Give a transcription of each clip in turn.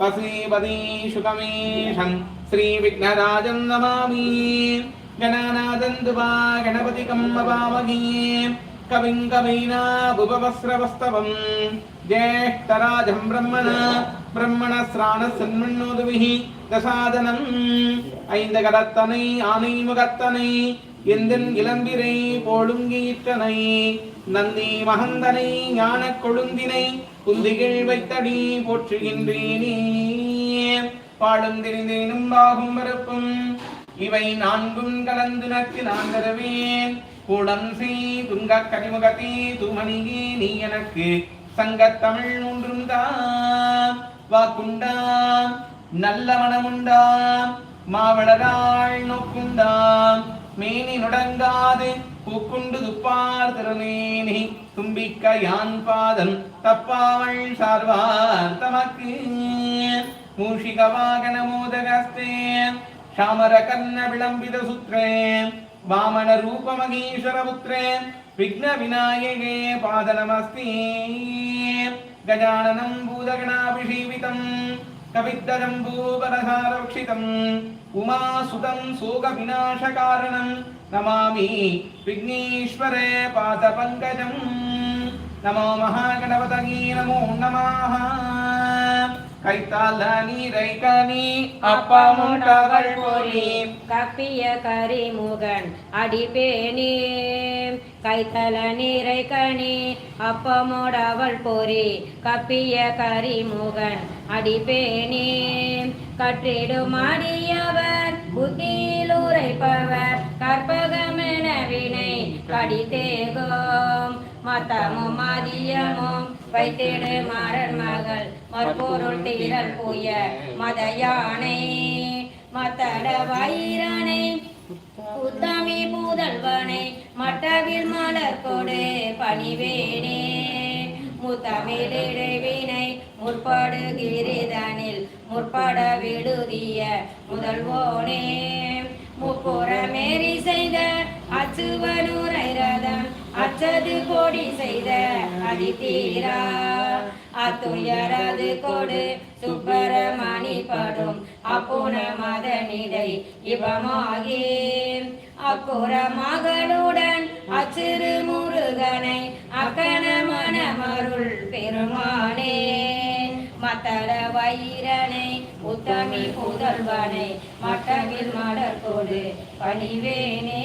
பசீபதி சுகமேஷம் ஸ்ரீ விக்னராஜம் நமாமி கணநாதந்துவா கணபதி கம்மபாமகி கவிங் கவீனா புபவஸ்ரவஸ்தவம் ஜேஷ்டராஜம் பிரம்மண பிரம்மண ஸ்ராண சன்மண்ணோதுவிஹி தசாதனம் ஐந்த கடத்தனை ஆனை முகத்தனை எந்தன் இளம்பிரை போழுங்கீற்றனை நந்தி மகந்தனை ஞானக் கொழுந்தினை குந்திகள் வைத்தடி போற்றுகின்றேனே. பாடும் தெரிந்தேனும் பாகும் வரப்பும் இவை நான்கும் கலந்து நக்கு நான் தருவேன். கூடம் செய் துங்க கனிமுகத்தே தூமணியே நீ எனக்கு. சங்கத்தமிழ் ஒன்றும் தான் வாக்குண்டாம் நல்ல மனமுண்டாம். மாவளராள் நோக்குண்டாம். மேனி நுடங்காது பூக்குண்டு துப்பார் திருநேனி தும்பிக்க யான் பாதம் தப்பாவள் சார்வார் தமக்கு. மூஷிக வாகன மோதகஸ்தே. சாமர கர்ண விளம்பித சுத்ரே. வாமன ரூப மகீஸ்வர புத்ரே. விக்ன விநாயகே பாத நமஸ்தே கஜானனம் பூதகணாபிஷேவிதம். कविद्दजम्बूपरसारक्षितम् उमासुतं शोकविनाशकारणं नमामि विघ्नेश्वरे पादपङ्कजम् नमो महागणपतये नमो नमः கைத்தால நீரைக்கனி அப்பமுண்டகள் பொறி. கப்பிய கரிமுகன் அடிப்பேனே. கைத்தல நீரை கனி அப்பமோடவள் பொறி. கப்பிய கரிமுகன் அடிப்பேனே. கற்றிடும் அடியவர் புத்தியில் உரைப்பவர் கற்பகமென வினை கடித்தேகோம் மத்தமும் மதியமும் வைத்திடு மாறன் மகள். மற்பொருள் தீரல் புய மத யானை மத்தட வைரனை உத்தமி பூதல்வனை மட்டவில் மலர் கொடு பணிவேனே முத்தமிழிடைவினை முற்படுகிரிதனில் முற்பட விடுதிய முதல்வோனே. முப்புறமேறி செய்த அச்சுவனு அச்சது கோடி செய்த அதிதீரா. அத்துயரது கொடு சுப்பரமணி படும் அப்புன மதனிடை இவமாகி அப்புற மகளுடன் அச்சிறு முருகனை அக்கன மனமருள் பெருமானே. மத்தள வைரனை உத்தமி புதல்வனை மட்டவில் மலர் கொடு பணிவேனே.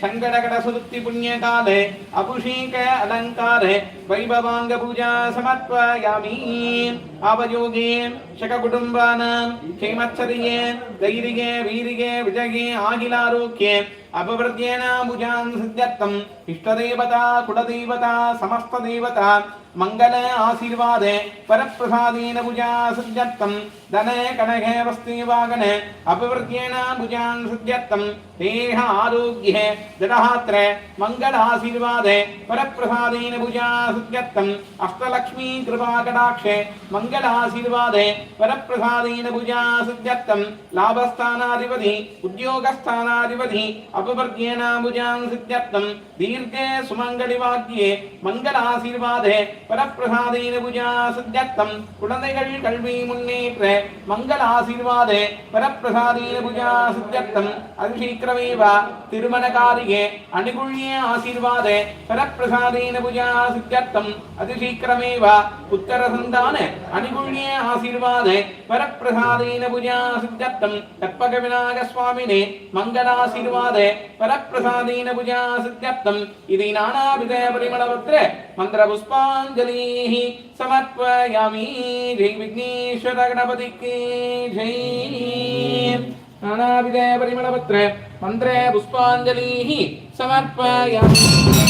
शङ्करकटसुरुक्ति पुण्यकाले अपुषीक अलङ्कारे वैभवाङ्गपूजा समर्पयामि। ಆವಯೋಗೇನ್ ಶಕ ಕುಟುಂಬಾನಾಂ ಕ್ಷೇಮಚ್ಚರಿಯೇ ಧೈರ್ಯೆ ವೀರಿಗೆ ವಿಜಯೇ ಆಗಿಲಾರೋಗ್ಯೆ ಅಪವೃದ್ಧೇನಾಂಬುಜಾನ್ ಸಿದ್ಧರ್ಥಂ ಇಷ್ಟದೇವತಾ ಕುಲದೇವತಾ ಸಮಸ್ತ ದೇವತಾ ಮಂಗಲ ಆಶೀರ್ವಾದೆ ಪರಪ್ರಸಾದೇನ ಭುಜಾ ಸಿದ್ಧರ್ಥಂ ದನೆ ಕಣಗೆ ವಸ್ತಿವಾಗಣೆ ಅಪವೃದ್ಧೇನಾಂಬುಜಾನ್ ಸಿದ್ಧರ್ಥಂ ದೇಹ ಆರೋಗ್ಯೆ ದಡಹಾತ್ರೆ ಮಂಗಲ ಆಶೀರ್ವಾದೆ ಪರಪ್ರಸಾದೇನ ಭುಜಾ ಸಿದ್ಧರ್ಥಂ ಅಷ್ಟಲಕ್ಷ್ಮೀ ಕೃಪಾ ಕಟಾಕ್ಷೆ ಮಂಗ மங்களஆசீர்வாதே வரப்பிரசாதேன பூஜா சித்தியர்த்தம். லாபஸ்தானாதிபதி உத்தியோகஸ்தானாதிபதி அபவர்கேனாபுஜான் சித்தியர்த்தம். தீர்க்கே சுமங்கலி வாக்கியே மங்கள ஆசீர்வாதே வரப்பிரசாதேன பூஜா சித்தியர்த்தம். குழந்தைகள் கல்வி முன்னேற்ற மங்கள ஆசீர்வாதே வரப்பிரசாதேன பூஜா சித்தியர்த்தம். அதிசீக்கிரமேவ திருமண காரியே அனுகுள்யே ஆசீர்வாதே வரப்பிரசாதேன பூஜா சித்தியர்த்தம். அதிசீக்கிரமேவ புத்திர ಅನುಗುಣ್ಯೇ ಆಶೀರ್ವಾದೆ ಪರಪ್ರಸಾದೇನ ಪುಣ್ಯಾ ಸಿದ್ಧರ್ಥಂ ತರ್ಪಕ ವಿನಾಯಕ ಸ್ವಾಮಿನೇ ಮಂಗಲಾಶೀರ್ವಾದೆ ಪರಪ್ರಸಾದೇನ ಪುಣ್ಯಾ ಸಿದ್ಧರ್ಥಂ ಇದಿ ನಾನಾಭಿಧ ಪರಿಮಳವತ್ರ ಮಂತ್ರ ಪುಷ್ಪಾಂಜಲಿ ಸಮರ್ಪಯಾಮಿ ಜೈ ವಿಘ್ನೇಶ್ವರ ಗಣಪತಿ ಜೈ नानाविधे परिमलपत्रे मन्त्रे पुष्पाञ्जलिः समर्पयामि